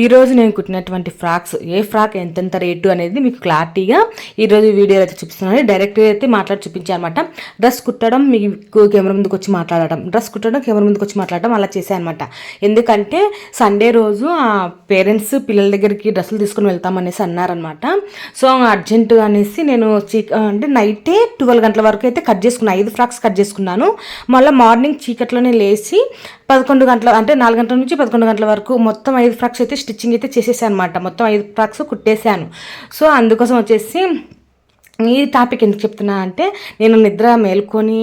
ఈరోజు నేను కుట్టినటువంటి ఫ్రాక్స్ ఏ ఫ్రాక్ ఎంతెంత రేటు అనేది మీకు క్లారిటీగా ఈరోజు వీడియోలో అయితే చూపిస్తున్నాను. డైరెక్ట్గా అయితే మాట్లాడి చూపించాను అనమాట డ్రెస్ కుట్టడం మీకు కెమెరా ముందుకు వచ్చి మాట్లాడడం డ్రెస్ కుట్టడం కెమెరా ముందుకు వచ్చి మాట్లాడడం అలా చేశానమాట. అనమాట ఎందుకంటే సండే రోజు ఆ పేరెంట్స్ పిల్లల దగ్గరికి డ్రెస్సులు తీసుకుని వెళ్తామనేసి అన్నారనమాట. సో అర్జెంటు అనేసి నేను చీక అంటే నైటే ట్వెల్వ్ గంటల వరకు అయితే కట్ చేసుకున్నాను ఐదు ఫ్రాక్స్ కట్ చేసుకున్నాను. మళ్ళీ మార్నింగ్ చీకట్లోనే లేచి పదకొండు గంటల అంటే నాలుగు గంటల నుంచి పదకొండు గంటల వరకు మొత్తం ఐదు ఫ్రాక్స్ అయితే స్టిచ్చింగ్ అయితే చేసేసాను అనమాట మొత్తం ఐదు ఫ్రాక్స్ కుట్టేశాను. సో అందుకోసం వచ్చేసి ఈ టాపిక్ ఎందుకు చెప్తున్నా అంటే నేను నిద్ర మేల్కొని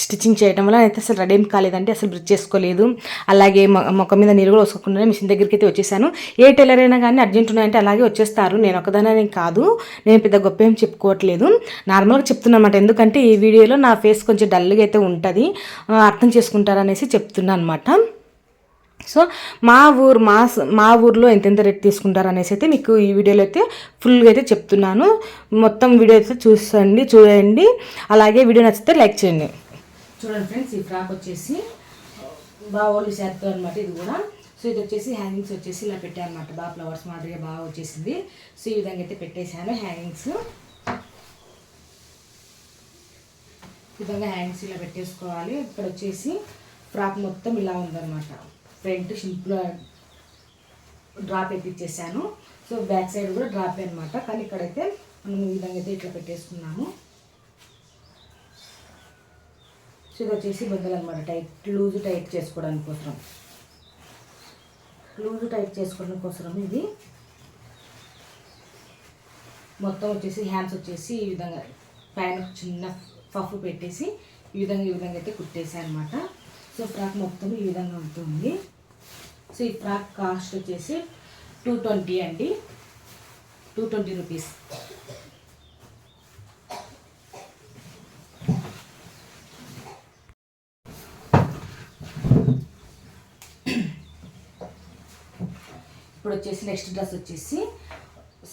స్టిచ్చింగ్ చేయడం వల్ల అయితే అసలు రెడీ ఏం కాలేదంటే అసలు బ్రిడ్జ్ చేసుకోలేదు. అలాగే మొక్క మీద నీరు కూడా వసుకోకుండా మిషన్ దగ్గరికి అయితే వచ్చేసాను. ఏ టైలర్ అయినా కానీ అర్జెంట్ ఉన్నాయంటే అలాగే వచ్చేస్తారు. నేను ఒకదానే కాదు. నేను పెద్ద గొప్ప ఏం చెప్పుకోవట్లేదు. నార్మల్గా చెప్తున్నాను అనమాట ఎందుకంటే ఈ వీడియోలో నా ఫేస్ కొంచెం డల్గా అయితే ఉంటుంది. అర్థం చేసుకుంటారనేసి చెప్తున్నా అనమాట సో మా ఊరు మా స- మా ఊర్లో ఎంతెంత రేట్ తీసుకుంటారు అనేసి అయితే మీకు ఈ వీడియోలో అయితే ఫుల్గా అయితే చెప్తున్నాను. మొత్తం వీడియో అయితే చూసండి చూడండి. అలాగే వీడియో నచ్చితే లైక్ చేయండి. చూడండి ఫ్రెండ్స్ ఈ ఫ్రాక్ వచ్చేసి బావోళ్ళు చేస్తారు అనమాట ఇది కూడా. సో ఇది వచ్చేసి హ్యాంగింగ్స్ వచ్చేసి ఇలా పెట్టాను అనమాట బాగా ఫ్లవర్స్ మాదిరిగా బాగా వచ్చేసింది. సో ఈ విధంగా అయితే పెట్టేశాను హ్యాంగింగ్స్. ఈ విధంగా హ్యాంగ్స్ ఇలా పెట్టేసుకోవాలి. ఇక్కడ వచ్చేసి ఫ్రాక్ మొత్తం ఇలా ఉందన్నమాట. ఫ్రంట్ సింపుల్ డ్రాప్ ఎక్కిచ్చేసాను. సో బ్యాక్ సైడ్ కూడా డ్రాప్ అనమాట కానీ ఇక్కడైతే మనం ఈ విధంగా అయితే ఇట్లా పెట్టేసుకున్నాము. సో ఇది వచ్చేసి బొద్దలు అనమాట టైట్ లూజ్ టైట్ చేసుకోవడానికి కోసం లూజ్ టైట్ చేసుకోవడం కోసం ఇది. మొత్తం వచ్చేసి హ్యాండ్స్ వచ్చేసి ఈ విధంగా పైన ఒక చిన్న పఫ్ పెట్టేసి ఈ విధంగా ఈ విధంగా అయితే కుట్టేసాయి అనమాట సో ఫ్రాక్ మొత్తం ఈ విధంగా ఉంటుంది. సో ఈ ఫ్రాక్ కాస్ట్ వచ్చేసి టూ ట్వంటీ అండి. టూ ట్వంటీ రూపీస్ ఇప్పుడు వచ్చేసి నెక్స్ట్ డ్రెస్ వచ్చేసి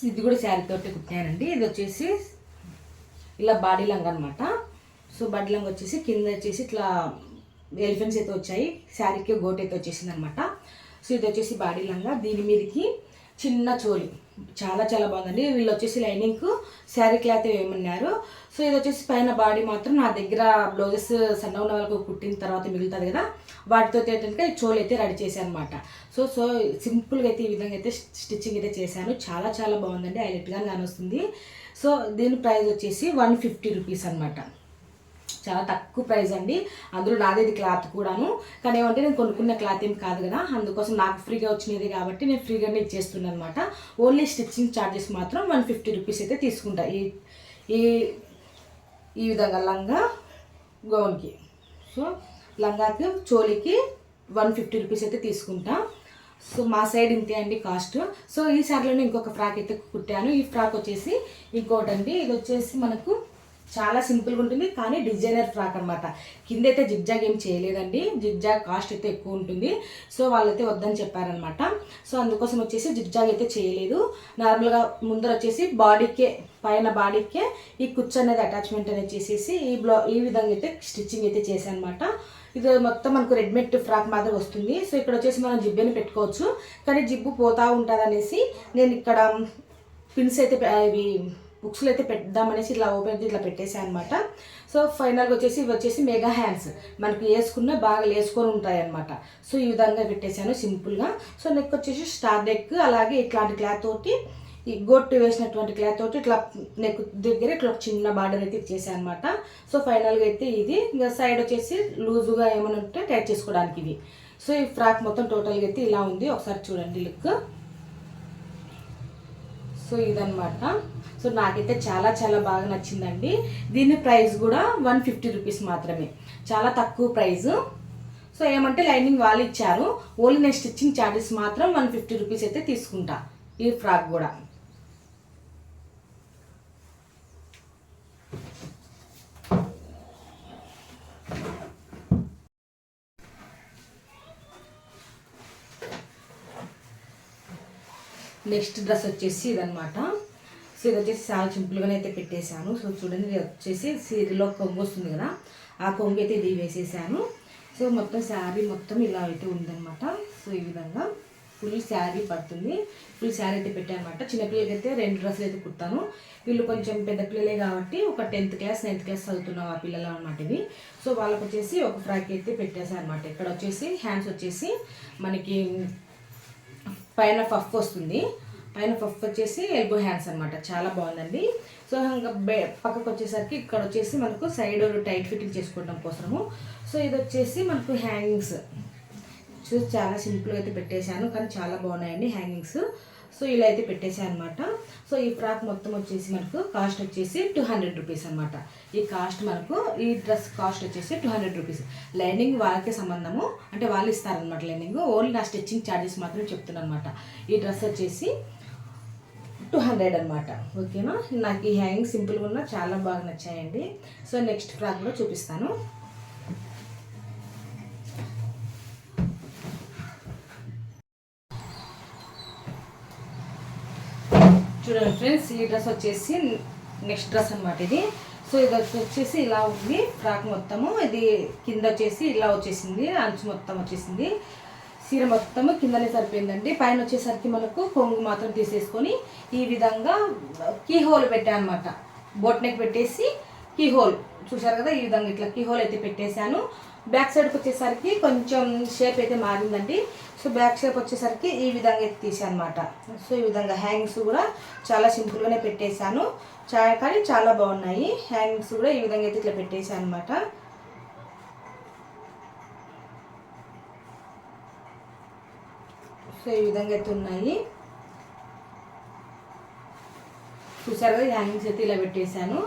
ఇది కూడా శారీ తోటి కుట్టానండి. ఇది వచ్చేసి ఇలా బాడీ లంగ్ అనమాట సో బాడీ లంగ్ వచ్చేసి కింద వచ్చేసి ఇట్లా ఎలిఫెంట్స్ అయితే వచ్చాయి. శారీకి గోట్ అయితే వచ్చేసింది అనమాట సో ఇది వచ్చేసి బాడీ లంగా. దీని మీదకి చిన్న చోలి. చాలా చాలా బాగుందండి. వీళ్ళు వచ్చేసి లైనింగ్ శారీ క్లాత్ వేయమన్నారు సో ఇది వచ్చేసి పైన బాడీ మాత్రం నా దగ్గర బ్లౌజెస్ సన్న ఉన్న వాళ్ళకు కుట్టిన తర్వాత మిగులుతుంది కదా. వాటితో ఏంటంటే చోలు అయితే రెడీ చేశాను అనమాట సో సో సింపుల్గా అయితే ఈ విధంగా అయితే స్టిచ్చింగ్ అయితే చేశాను. చాలా చాలా బాగుందండి. హైలైట్గా కానొస్తుంది సో దీని ప్రైస్ వచ్చేసి వన్ ఫిఫ్టీ రూపీస్ అనమాట చాలా తక్కువ ప్రైస్ అండి. అందులో నాదేది క్లాత్ కూడాను. కానీ ఏమంటే నేను కొనుక్కున్న క్లాత్ ఏం కాదు కదా. అందుకోసం నాకు ఫ్రీగా వచ్చినది కాబట్టి నేను ఫ్రీగానే ఇచ్చేస్తున్నాను అనమాట ఓన్లీ స్టిచ్చింగ్ ఛార్జెస్ మాత్రం వన్ ఫిఫ్టీ రూపీస్ అయితే తీసుకుంటా. ఈ ఈ ఈ విధంగా లంగా గౌన్కి. సో లంగాకి చోలీకి వన్ ఫిఫ్టీ రూపీస్ అయితే తీసుకుంటా. సో మా సైడ్ ఇంతే అండి కాస్ట్. సో ఈ సారిలోనే ఇంకొక ఫ్రాక్ అయితే కుట్టాను. ఈ ఫ్రాక్ వచ్చేసి ఇంకోటి అండి ఇది వచ్చేసి మనకు చాలా సింపుల్గా ఉంటుంది కానీ డిజైనర్ ఫ్రాక్ అనమాట కింద అయితే జిగ్జాగ్ ఏం చేయలేదండి జిగ్జాగ్ కాస్ట్ అయితే ఎక్కువ ఉంటుంది. సో వాళ్ళైతే వద్దని చెప్పారనమాట సో అందుకోసం వచ్చేసి జిగ్జాగ్ అయితే చేయలేదు. నార్మల్గా ముందర వచ్చేసి బాడీకే పైన బాడీకే ఈ కుచ్చు అనేది అటాచ్మెంట్ అనేది చేసేసి ఈ బ్లౌ ఈ విధంగా అయితే స్టిచ్చింగ్ అయితే చేశాను అనమాట ఇది మొత్తం మనకు రెడీమేడ్ ఫ్రాక్ మాదిరి వస్తుంది. సో ఇక్కడ వచ్చేసి మనం జిబ్బేని పెట్టుకోవచ్చు. కానీ జిబ్బు పోతూ ఉంటుంది అనేసి నేను ఇక్కడ పిన్స్ అయితే ఇవి బుక్స్లో అయితే పెడదామనేసి ఇట్లా ఓపెన్ ఇట్లా పెట్టేసాను అనమాట సో ఫైనల్గా వచ్చేసి ఇవి వచ్చేసి మెగా హ్యాండ్స్ మనకి వేసుకున్న బాగా వేసుకొని ఉంటాయి అనమాట సో ఈ విధంగా పెట్టేశాను సింపుల్గా. సో నెక్ వచ్చేసి స్టార్ నెక్ అలాగే ఇట్లాంటి క్లాత్ తోటి ఈ గొట్టు వేసినటువంటి క్లాత్ తోటి ఇట్లా నెక్ దగ్గర ఇట్లా ఒక చిన్న బార్డర్ అయితే ఇచ్చేసాను అనమాట సో ఫైనల్గా అయితే ఇది. ఇంకా సైడ్ వచ్చేసి లూజుగా ఏమైనా ఉంటే టైట్ చేసుకోవడానికి ఇది సో ఈ ఫ్రాక్ మొత్తం టోటల్గా అయితే ఇలా ఉంది. ఒకసారి చూడండి లుక్. సో ఇదనమాట సో నాకైతే చాలా చాలా బాగా నచ్చిందండి. దీని ప్రైస్ కూడా వన్ ఫిఫ్టీ రూపీస్ మాత్రమే. చాలా తక్కువ ప్రైస్. సో ఏమంటే లైనింగ్ వాళ్ళు ఇచ్చారు. ఓన్లీ నేను స్టిచ్చింగ్ ఛార్జెస్ మాత్రం వన్ ఫిఫ్టీ రూపీస్ అయితే తీసుకుంటా. ఈ ఫ్రాక్ కూడా. నెక్స్ట్ డ్రెస్ వచ్చేసి ఇదనమాట సో ఇది వచ్చేసి చాలా సింపుల్గానే అయితే పెట్టేశాను. సో చూడండి ఇది వచ్చేసి సీరియల్లో కొంగు వస్తుంది కదా ఆ కొంగు అయితే ఇది వేసేసాను. సో మొత్తం శారీ మొత్తం ఇలా అయితే ఉందన్నమాట. సో ఈ విధంగా ఫుల్ శారీ పడుతుంది. ఫుల్ శారీ అయితే పెట్టానమాట. అనమాట చిన్నపిల్లలకి అయితే రెండు డ్రెస్సులు అయితే కుట్టాను వీళ్ళు కొంచెం పెద్ద పిల్లలే కాబట్టి ఒక టెన్త్ క్లాస్ నైన్త్ క్లాస్ చదువుతున్న ఆ పిల్లలు అనమాట ఇవి. సో వాళ్ళకి వచ్చేసి ఒక ఫ్రాక్ అయితే పెట్టేశారు అనమాట ఇక్కడ వచ్చేసి హ్యాండ్స్ వచ్చేసి మనకి పైన పఫ్ వస్తుంది. పైన పఫ్ వచ్చేసి ఎల్బో హ్యాండ్స్ అనమాట చాలా బాగుందండి. సో ఇంకా బే పక్కకు వచ్చేసరికి ఇక్కడ వచ్చేసి మనకు సైడ్ టైట్ ఫిట్టింగ్ చేసుకోవడం కోసము. సో ఇది వచ్చేసి మనకు హ్యాంగింగ్స్ చూసి చాలా సింపుల్గా అయితే పెట్టేశాను కానీ చాలా బాగున్నాయండి హ్యాంగింగ్స్ సో ఇలా అయితే పెట్టేసాయి అనమాట సో ఈ ఫ్రాక్ మొత్తం వచ్చేసి మనకు కాస్ట్ వచ్చేసి టూ హండ్రెడ్ రూపీస్ అనమాట ఈ కాస్ట్ మనకు ఈ డ్రెస్ కాస్ట్ వచ్చేసి టూ హండ్రెడ్ రూపీస్. లైనింగ్ వాళ్ళకే సంబంధము అంటే వాళ్ళు ఇస్తారనమాట లైనింగ్. ఓన్లీ నా స్టిచ్చింగ్ ఛార్జెస్ మాత్రం చెప్తున్నాను అనమాట ఈ డ్రెస్ వచ్చేసి టూ హండ్రెడ్ అనమాట ఓకేనా? నాకు ఈ హ్యాంగింగ్ సింపుల్గా ఉన్న చాలా బాగా నచ్చాయండి. సో నెక్స్ట్ ఫ్రాక్ కూడా చూపిస్తాను. చూడండి ఫ్రెండ్స్ ఈ డ్రెస్ వచ్చేసి నెక్స్ట్ డ్రెస్ అనమాట ఇది. సో ఇది వచ్చేసి ఇలా ఉంది ఫ్రాక్ మొత్తము. ఇది కింద వచ్చేసి ఇలా వచ్చేసింది అంచు మొత్తం వచ్చేసింది. చీర మొత్తము కిందనే సరిపోయిందండి. పైన వచ్చేసరికి మనకు కొంగు మాత్రం తీసేసుకొని ఈ విధంగా కీ హోల్ పెట్టాను అనమాట బోట్ నెక్ పెట్టేసి కీ హోల్. చూసారు కదా ఈ విధంగా ఇట్లా కీ హోల్ అయితే పెట్టేశాను. బ్యాక్ సైడ్కి వచ్చేసరికి కొంచెం షేప్ అయితే మారిందండి. సో బ్యాక్ షేప్ వచ్చేసరికి ఈ విధంగా అయితే తీసాను అనమాట సో ఈ విధంగా హ్యాంగ్స్ కూడా చాలా సింపుల్గానే పెట్టేశాను. చా కానీ చాలా బాగున్నాయి. హ్యాంగ్స్ కూడా ఈ విధంగా అయితే ఇట్లా పెట్టేశాను అనమాట సో ఈ విధంగా అయితే ఉన్నాయి. చూసారు కదా హ్యాంగింగ్స్ అయితే ఇలా పెట్టేశాను.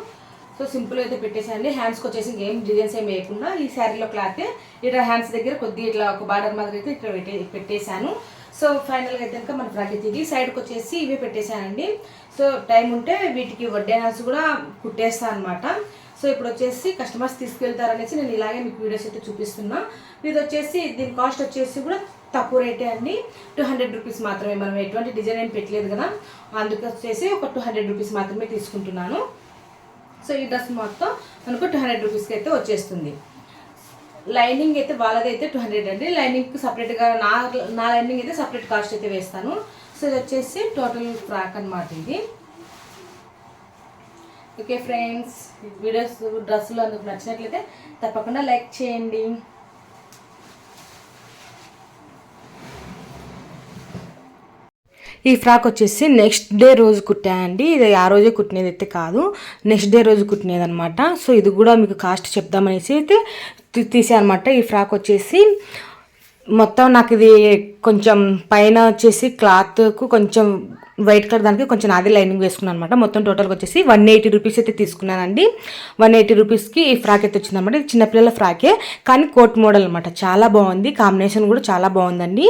సో సింపుల్ అయితే పెట్టేసాను హ్యాండ్స్కి వచ్చేసి ఇంకేం డిజైన్స్ ఏం వేయకుండా ఈ శారీలో క్లాత్ ఇట్లా హ్యాండ్స్ దగ్గర కొద్దిగా ఇట్లా ఒక బార్డర్ మాదిరి అయితే ఇక్కడ పెట్టే పెట్టేశాను. సో ఫైనల్గా అయితే కనుక మన ఫ్రాక్ తిరిగి సైడ్కి వచ్చేసి ఇవే పెట్టేశానండి. సో టైం ఉంటే వీటికి వడ్డే హ్యాండ్స్ కూడా కుట్టేస్తాను అనమాట సో ఇప్పుడు వచ్చేసి కస్టమర్స్ తీసుకెళ్తారనేసి నేను ఇలాగే మీకు వీడియోస్ అయితే చూపిస్తున్నా. ఇది వచ్చేసి దీని కాస్ట్ వచ్చేసి కూడా తక్కువ రేటే అండి. టూ హండ్రెడ్ రూపీస్ మాత్రమే. మనం ఎటువంటి డిజైన్ ఏం పెట్టలేదు కదా. అందుకు వచ్చేసి ఒక టూ హండ్రెడ్ రూపీస్ మాత్రమే తీసుకుంటున్నాను. సో ఈ డ్రెస్ మొత్తం మనకు టూ హండ్రెడ్ రూపీస్కి అయితే వచ్చేస్తుంది. లైనింగ్ అయితే వాళ్ళది అయితే టూ హండ్రెడ్ అండి. లైనింగ్కి సపరేట్గా నా నా లైనింగ్ అయితే సపరేట్ కాస్ట్ అయితే వేస్తాను. సో ఇది వచ్చేసి టోటల్ ఫ్రాక్ అనమాట ఇది. ఓకే ఫ్రెండ్స్ వీడియోస్ డ్రెస్సులు అందుకు నచ్చినట్లయితే తప్పకుండా లైక్ చేయండి. ఈ ఫ్రాక్ వచ్చేసి నెక్స్ట్ డే రోజు కుట్టాయండి ఇది ఆ రోజే కుట్టినది అయితే కాదు. నెక్స్ట్ డే రోజు కుట్టినది అనమాట సో ఇది కూడా మీకు కాస్ట్ చెప్దామనేసి అయితే తీసానమాట ఈ ఫ్రాక్ వచ్చేసి మొత్తం నాకు ఇది కొంచెం పైన వచ్చేసి క్లాత్కు కొంచెం వైట్ కలర్ దానికి కొంచెం నాది లైనింగ్ వేసుకున్నాను అనమాట మొత్తం టోటల్గా వచ్చేసి వన్ ఎయిటీ రూపీస్ అయితే తీసుకున్నానండి. వన్ ఎయిటీ రూపీస్కి ఈ ఫ్రాక్ అయితే వచ్చిందనమాట ఇది చిన్నపిల్లల ఫ్రాకే కానీ కోట్ మోడల్ అనమాట చాలా బాగుంది. కాంబినేషన్ కూడా చాలా బాగుందండి.